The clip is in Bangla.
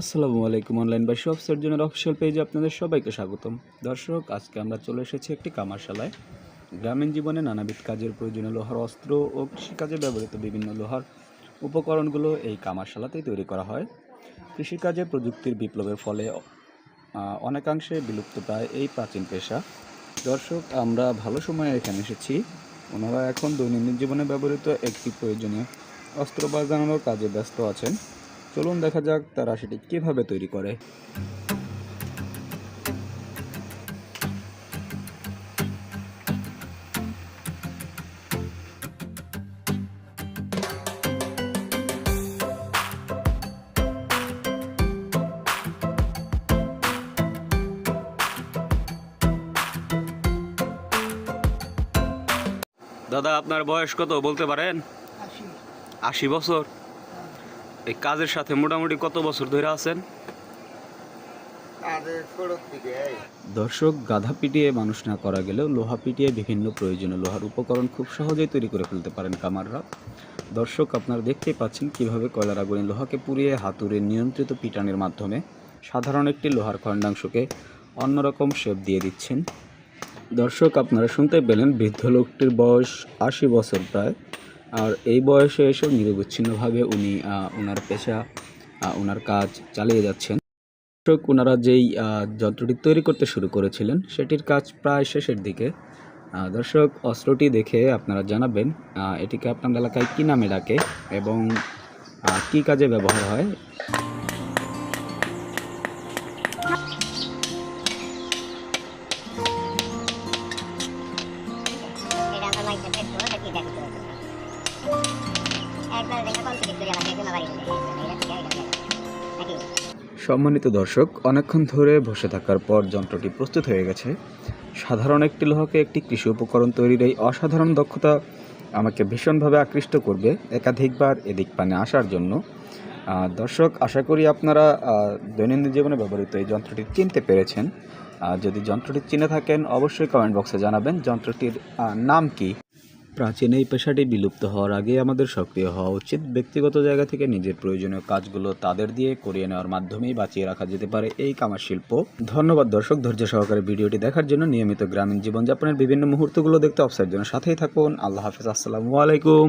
আসসালামু আলাইকুম অনলাইন বা সব সার্জনের অফিসিয়াল পেজে আপনাদের সবাইকে স্বাগতম। দর্শক, আজকে আমরা চলে এসেছি একটি কামারশালায়। গ্রামীণ জীবনে নানাবিধ কাজের প্রয়োজনীয় লোহার অস্ত্র ও কৃষিকাজে ব্যবহৃত বিভিন্ন লোহার উপকরণগুলো এই কামারশালাতেই তৈরি করা হয়। কৃষিকাজে প্রযুক্তির বিপ্লবের ফলে অনেকাংশে বিলুপ্ত প্রায় এই প্রাচীন পেশা। দর্শক, আমরা ভালো সময়ে এখানে এসেছি। ওনারা এখন দৈনন্দিন জীবনে ব্যবহৃত একটি প্রয়োজনীয় অস্ত্র বাজানোর কাজে ব্যস্ত আছেন। চলুন দেখা যাক তারা সেটি কীভাবে তৈরি করে। দাদা আপনার বয়স কত বলতে পারেন? আশি। বছর। এই কাজের সাথে মোটামুটি কত বছর ধরে আছেন? দর্শক গাধা পিটিয়ে মানুষ না করা গেলেও লোহা পিটিয়ে বিভিন্ন প্রয়োজনীয় লোহার উপকরণ খুব সহজেই তৈরি করে ফেলতে পারেন কামাররা। দর্শক আপনারা দেখতেই পাচ্ছেন কীভাবে কয়লার আগুনে লোহাকে পুড়িয়ে হাতুড়ে নিয়ন্ত্রিত পিটানের মাধ্যমে সাধারণ একটি লোহার খণ্ডাংশকে অন্যরকম শেপ দিয়ে দিচ্ছেন। দর্শক আপনারা শুনতে পেলেন বৃদ্ধ লোকটির বয়স আশি বছর প্রায়। আর এই বয়সে এসেও নিরবিচ্ছিন্নভাবে উনি ওনার পেশা ওনার কাজ চালিয়ে যাচ্ছেন। দর্শক, ওনারা যেই যন্ত্রটি তৈরি করতে শুরু করেছিলেন, সেটির কাজ প্রায় শেষের দিকে। দর্শক, অস্ত্রটি দেখে আপনারা জানাবেন এটিকে আপনার এলাকায় কী নামে ডাকে এবং কী কাজে ব্যবহার হয় সম্মানিত দর্শক, অনেকক্ষণ ধরে বসে থাকার পর যন্ত্রটি প্রস্তুত হয়ে গেছে। সাধারণ একটি লোহাকে একটি কৃষি উপকরণ তৈরির এই অসাধারণ দক্ষতা আমাকে ভীষণভাবে আকৃষ্ট করবে একাধিকবার এদিক পানে আসার জন্য। দর্শক, আশা করি আপনারা দৈনন্দিন জীবনে ব্যবহৃত এই যন্ত্রটি চিনতে পেরেছেন। যদি যন্ত্রটি চিনে থাকেন, অবশ্যই কমেন্ট বক্সে জানাবেন যন্ত্রটির নাম কি? প্রাচীন এই পেশাটি বিলুপ্ত হওয়ার আগে আমাদের সক্রিয় হওয়া উচিত। ব্যক্তিগত জায়গা থেকে নিজের প্রয়োজনীয় কাজগুলো তাদের দিয়ে করিয়ে নেওয়ার মাধ্যমেই বাঁচিয়ে রাখা যেতে পারে এই কামার শিল্প। ধন্যবাদ দর্শক, ধৈর্য সহকারে ভিডিওটি দেখার জন্য নিয়মিত গ্রামীণ জীবনযাপনের বিভিন্ন মুহূর্তগুলো দেখতে অবসরের জন্য সাথেই থাকুন। আল্লাহ হাফিজ, আসসালামু আলাইকুম।